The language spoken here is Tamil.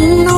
கண்ணோடு